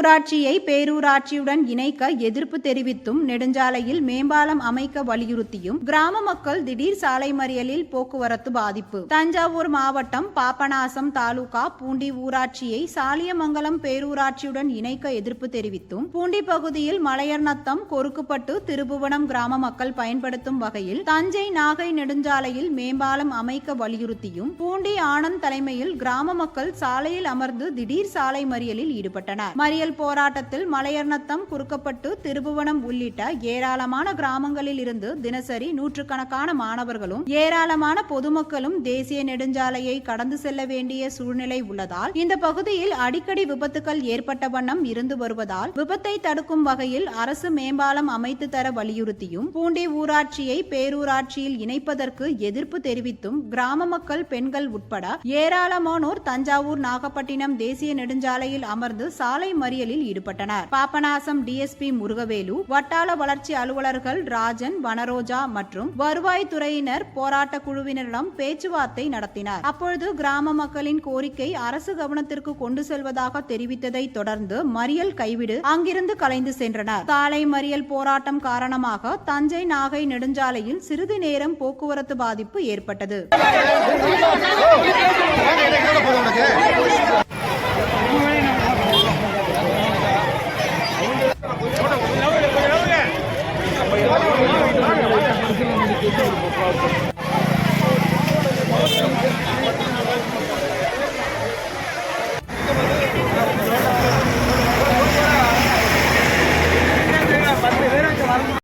ஊராட்சியை பேரூராட்சியுடன் இணைக்க எதிர்ப்பு தெரிவித்தும் நெடுஞ்சாலையில் மேம்பாலம் அமைக்க வலியுறுத்தியும் கிராம மக்கள் திடீர் சாலை மறியலில் போக்குவரத்து பாதிப்பு. தஞ்சாவூர் மாவட்டம் பாபநாசம் தாலுகா பூண்டி ஊராட்சியை சாலியமங்கலம் பேரூராட்சியுடன் இணைக்க எதிர்ப்பு தெரிவித்தும் பூண்டி பகுதியில் மலையர் நத்தம் கொருக்குப்பட்டு திருபுவனம் கிராம மக்கள் பயன்படுத்தும் வகையில் தஞ்சை நாகை நெடுஞ்சாலையில் மேம்பாலம் அமைக்க வலியுறுத்தியும் பூண்டி ஆனந்த் தலைமையில் கிராம மக்கள் சாலையில் அமர்ந்து திடீர் சாலை மறியலில் ஈடுபட்டனர். மறியல் போராட்டத்தில் மலையர்நத்தம் குறுக்கப்பட்டு திருபுவனம் உள்ளிட்ட ஏராளமான கிராமங்களில் இருந்து தினசரி நூற்றுக்கணக்கான மாணவர்களும் ஏராளமான பொதுமக்களும் தேசிய நெடுஞ்சாலையை கடந்து செல்ல வேண்டிய சூழ்நிலை உள்ளதால் இந்த பகுதியில் அடிக்கடி விபத்துகள் ஏற்பட்ட வண்ணம் இருந்து வருவதால் விபத்தை தடுக்கும் வகையில் அரசு மேம்பாலம் அமைத்து தர வலியுறுத்தியும் பூண்டி ஊராட்சியை பேரூராட்சியில் இணைப்பதற்கு எதிர்ப்பு தெரிவித்தும் கிராம மக்கள் பெண்கள் உட்பட ஏராளமானோர் தஞ்சாவூர் நாகப்பட்டினம் தேசிய நெடுஞ்சாலையில் அமர்ந்து சாலை மறியல் மறியலில் ஈடுபட்டனர். பாபநாசம் டிஎஸ்பி முருகவேலு வட்டார வளர்ச்சி அலுவலர்கள் ராஜன் வனரோஜா மற்றும் வருவாய்த்துறையினர் போராட்ட குழுவினரிடம் பேச்சுவார்த்தை நடத்தினர். அப்பொழுது கிராம மக்களின் கோரிக்கை அரசு கவனத்திற்கு கொண்டு செல்வதாக தெரிவித்ததை தொடர்ந்து மறியல் கைவிடு அங்கிருந்து கலைந்து சென்றனர். சாலை மறியல் போராட்டம் காரணமாக தஞ்சை நாகை நெடுஞ்சாலையில் சிறிது நேரம் போக்குவரத்து பாதிப்பு ஏற்பட்டது. Obrigado.